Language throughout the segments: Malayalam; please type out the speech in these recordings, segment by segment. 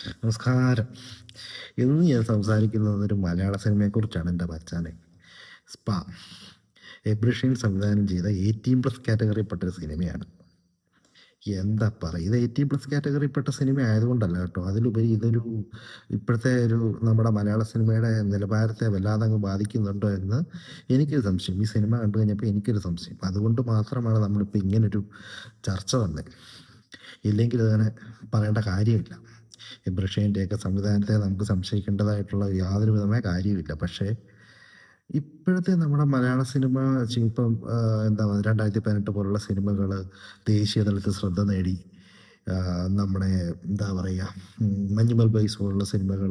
നമസ്കാരം. ഇന്ന് ഞാൻ സംസാരിക്കുന്നത് ഒരു മലയാള സിനിമയെക്കുറിച്ചാണ് എന്റെ ബച്ചാനെ സ്പാ. എബ്രിഷ്യൻ സംവിധാനം ചെയ്ത എയ്റ്റീൻ പ്ലസ് കാറ്റഗറിയിൽപ്പെട്ട ഒരു സിനിമയാണ്. എന്താ പറയുക ഇത് എയ്റ്റീൻ പ്ലസ് കാറ്റഗറിയിൽപ്പെട്ട സിനിമ ആയതുകൊണ്ടല്ല കേട്ടോ. അതിലുപരി ഇതൊരു ഇപ്പോഴത്തെ ഒരു നമ്മുടെ മലയാള സിനിമയുടെ നിലവാരത്തെ വല്ലാതെ അങ്ങ് ബാധിക്കുന്നുണ്ടോ എന്ന് എനിക്കൊരു സംശയം. ഈ സിനിമ കണ്ടു കഴിഞ്ഞപ്പോൾ എനിക്കൊരു സംശയം. അതുകൊണ്ട് മാത്രമാണ് നമ്മളിപ്പോൾ ഇങ്ങനൊരു ചർച്ച തന്നെ ഇല്ലെങ്കിൽ അതിനെ പറയേണ്ട കാര്യമില്ല. എബ്രഷേന്റെയൊക്കെ സംവിധാനത്തെ നമുക്ക് സംശയിക്കേണ്ടതായിട്ടുള്ള യാതൊരു വിധമായ കാര്യമില്ല പക്ഷേ ഇപ്പോഴത്തെ നമ്മുടെ മലയാള സിനിമ ഇപ്പം എന്താ രണ്ടായിരത്തി പതിനെട്ട് പോലുള്ള സിനിമകൾ ദേശീയ തലത്തിൽ ശ്രദ്ധ നേടി നമ്മുടെ എന്താ പറയുക മഞ്ഞുമൽ ബൈസ് പോലുള്ള സിനിമകൾ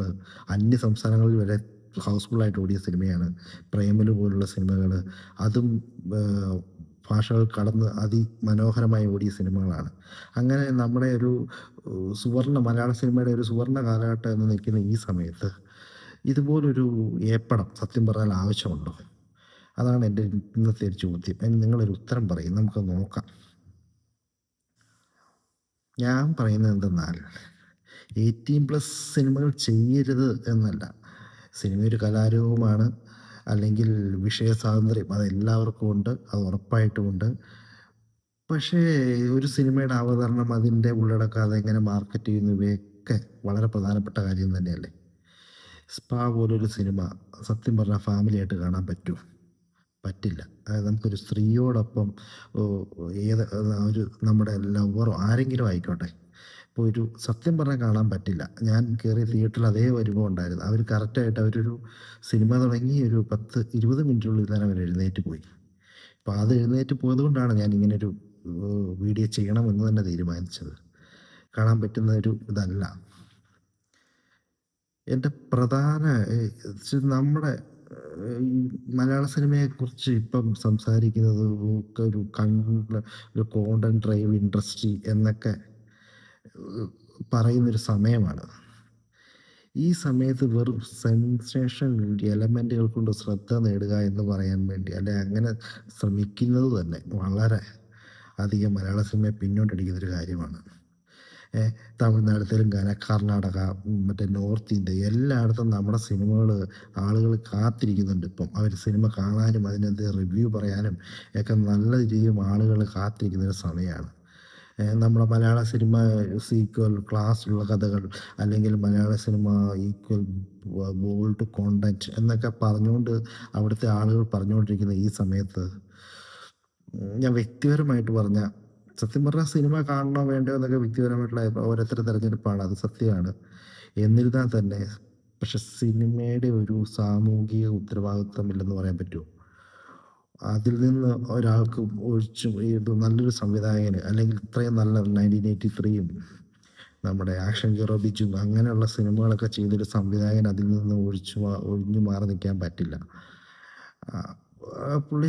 അന്യ സംസ്ഥാനങ്ങളിൽ വരെ ഹൗസ്ഫുള്ളായിട്ട് ഓടിയ സിനിമയാണ് പ്രേമലു പോലുള്ള സിനിമകൾ അതും ഭാഷകൾ കടന്ന് അതിമനോഹരമായി ഓടിയ സിനിമകളാണ്. അങ്ങനെ നമ്മുടെ ഒരു സുവർണ മലയാള സിനിമയുടെ ഒരു സുവർണ കാലഘട്ടം എന്ന് നിൽക്കുന്ന ഈ സമയത്ത് ഇതുപോലൊരു ഏപ്പടം സത്യം പറഞ്ഞാൽ ആവശ്യമുണ്ടോ? അതാണ് എന്റെ ഇന്നത്തെ ഒരു ചോദ്യം. നിങ്ങളൊരു ഉത്തരം പറയും. നമുക്ക് നോക്കാം. ഞാൻ പറയുന്നത് എന്തെന്നാൽ എയ്റ്റീൻ പ്ലസ് സിനിമകൾ ചെയ്യരുത് എന്നല്ല. സിനിമ ഒരു കലാരൂപമാണ്. അല്ലെങ്കിൽ വിഷയ സ്വാതന്ത്ര്യം അതെല്ലാവർക്കും ഉണ്ട് അത് ഉറപ്പായിട്ടും ഉണ്ട്. പക്ഷേ ഒരു സിനിമയുടെ അവതരണം അതിന്റെ ഉള്ളടക്കം അതെങ്ങനെ മാർക്കറ്റ് ചെയ്യുന്നു ഇവയൊക്കെ വളരെ പ്രധാനപ്പെട്ട കാര്യം തന്നെയല്ലേ? സ്പാ പോലൊരു സിനിമ സത്യം പറഞ്ഞാൽ ഫാമിലിയായിട്ട് കാണാൻ പറ്റൂ പറ്റില്ല. അതായത് നമുക്കൊരു സ്ത്രീയോടൊപ്പം ഏത് ഒരു നമ്മുടെ ലവറോ ആരെങ്കിലും ആയിക്കോട്ടെ ഇപ്പോൾ ഒരു സത്യം പറഞ്ഞാൽ കാണാൻ പറ്റില്ല. ഞാൻ കയറിയ തിയേറ്ററിൽ അതേ വരുമ്പോൾ ഉണ്ടായിരുന്നു. അവർ കറക്റ്റായിട്ട് അവരൊരു സിനിമ തുടങ്ങി ഒരു പത്ത് ഇരുപത് മിനിറ്റിനുള്ളിൽ തന്നെ അവർ എഴുന്നേറ്റ് പോയി. അപ്പോൾ അത് എഴുന്നേറ്റ് പോയത് കൊണ്ടാണ് ഞാൻ ഇങ്ങനൊരു വീഡിയോ ചെയ്യണമെന്ന് തന്നെ തീരുമാനിച്ചത്. കാണാൻ പറ്റുന്ന ഒരു ഇതല്ല. എന്റെ പ്രധാന നമ്മുടെ ഈ മലയാള സിനിമയെക്കുറിച്ച് ഇപ്പം സംസാരിക്കുന്നത് ഒക്കെ ഒരു കണ്ട ഒരു കോണ്ടന്റ് ഡ്രൈവ് ഇൻഡസ്ട്രി എന്നൊക്കെ പറയുന്നൊരു സമയമാണ്. ഈ സമയത്ത് വെറും സെൻസേഷൻ എലമെന്റുകൾ കൊണ്ട് ശ്രദ്ധ നേടുക എന്ന് പറയാൻ വേണ്ടി അല്ലെ അങ്ങനെ ശ്രമിക്കുന്നത് തന്നെ വളരെ അധികം മലയാള സിനിമയെ പിന്നോട്ടടിക്കുന്ന ഒരു കാര്യമാണ് തമിഴ്നാട്ടിലും തമിഴ്നാട് തെലുങ്കാന കർണാടക മറ്റേ നോർത്ത് ഇന്ത്യ എല്ലായിടത്തും നമ്മുടെ സിനിമകൾ ആളുകൾ കാത്തിരിക്കുന്നുണ്ട് ഇപ്പം. അവർ സിനിമ കാണാനും അതിനകത്ത് റിവ്യൂ പറയാനും ഒക്കെ നല്ല രീതിയിൽ ആളുകൾ കാത്തിരിക്കുന്ന ഒരു സമയമാണ്. നമ്മുടെ മലയാള സിനിമ സീക്വൽ ക്ലാസ്സുള്ള കഥകൾ അല്ലെങ്കിൽ മലയാള സിനിമ ഈക്വൽ ബോൾഡ് കോണ്ടന്റ് എന്നൊക്കെ പറഞ്ഞുകൊണ്ട് അവിടുത്തെ ആളുകൾ പറഞ്ഞുകൊണ്ടിരിക്കുന്ന ഈ സമയത്ത് ഞാൻ വ്യക്തിപരമായിട്ട് പറഞ്ഞ സത്യം പറഞ്ഞാൽ സിനിമ കാണണോ വേണ്ടോ എന്നൊക്കെ വ്യക്തിപരമായിട്ടുള്ള ഓരോരുത്തരുടെ തിരഞ്ഞെടുപ്പാണ്. അത് സത്യമാണ്. എന്നിരുന്നാൽ തന്നെ പക്ഷെ സിനിമയുടെ ഒരു സാമൂഹിക ഉത്തരവാദിത്വമില്ലെന്ന് പറയാൻ പറ്റുമോ? അതിൽ നിന്ന് ഒരാൾക്ക് ഒഴിച്ചു നല്ലൊരു സംവിധായകന് അല്ലെങ്കിൽ ഇത്രയും നല്ല നയന്റീൻ എയ്റ്റി ത്രീയും നമ്മുടെ ആക്ഷൻ ഹീറോ ബിജും അങ്ങനെയുള്ള സിനിമകളൊക്കെ ചെയ്തൊരു സംവിധായകൻ അതിൽ നിന്ന് ഒഴിച്ചു ഒഴിഞ്ഞു മാറി നിൽക്കാൻ പറ്റില്ല. പുള്ളി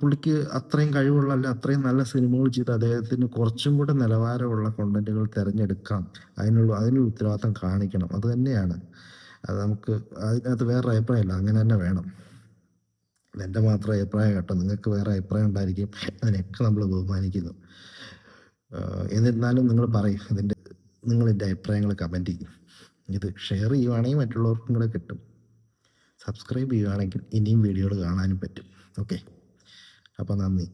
പുള്ളിക്ക് അത്രയും കഴിവുള്ള അല്ല അത്രയും നല്ല സിനിമകൾ ചെയ്ത് അദ്ദേഹത്തിന് കുറച്ചും കൂടെ നിലവാരമുള്ള കോണ്ടന്റുകൾ തിരഞ്ഞെടുക്കാം. അതിനുള്ള അതിനുള്ള ഉത്തരവാദിത്തം കാണിക്കണം. അത് തന്നെയാണ്. അത് നമുക്ക് അതിനകത്ത് വേറൊരു അഭിപ്രായമില്ല. അങ്ങനെ തന്നെ വേണം. എന്റെ മാത്രം അഭിപ്രായം കേട്ടോ. നിങ്ങൾക്ക് വേറെ അഭിപ്രായം ഉണ്ടായിരിക്കും. അതിനൊക്കെ നമ്മൾ ബഹുമാനിക്കുന്നു. എന്നിരുന്നാലും നിങ്ങൾ പറയും ഇതിന്റെ നിങ്ങൾ എന്റെ അഭിപ്രായങ്ങൾ കമന്റ് ചെയ്യും. ഇത് ഷെയർ ചെയ്യുവാണെങ്കിൽ മറ്റുള്ളവർക്കും കൂടെ കിട്ടും. സബ്സ്ക്രൈബ് ചെയ്യുകയാണെങ്കിൽ ഇനിയും വീഡിയോകൾ കാണാനും പറ്റും. ഓക്കെ അപ്പോൾ നന്ദി.